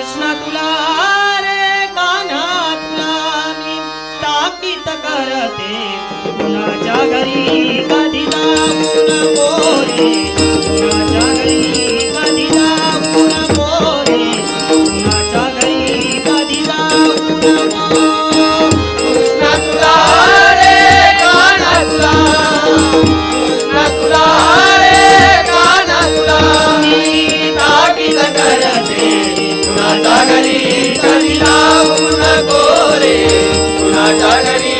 कृष्ण तुला रे कान्हा तुला मी ताकीत करते कुणाच्या घरी Tarari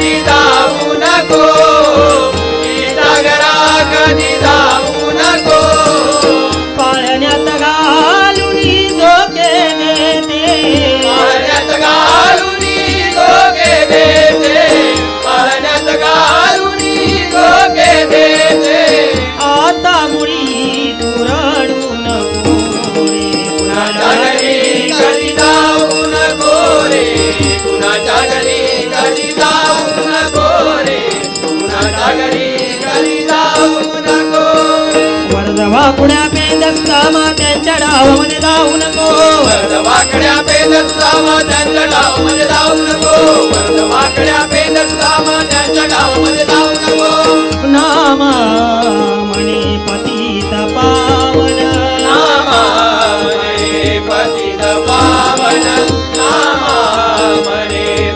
ಸಚಿತಾವು वाकुड्या पेदत्ता मात्यांच्या डावामध्ये म्हणजे धावू नको. वाकड्या पेदत्ता मात्यांच्या डावामध्ये म्हणजे धावू नको. वर्ध वाकड्या पेदत्ता मात्यांच्या डावामध्ये म्हणजे धावू नको. नामा म्हणे पतित पावन. नामा म्हणे पतित पावन. नामा म्हणे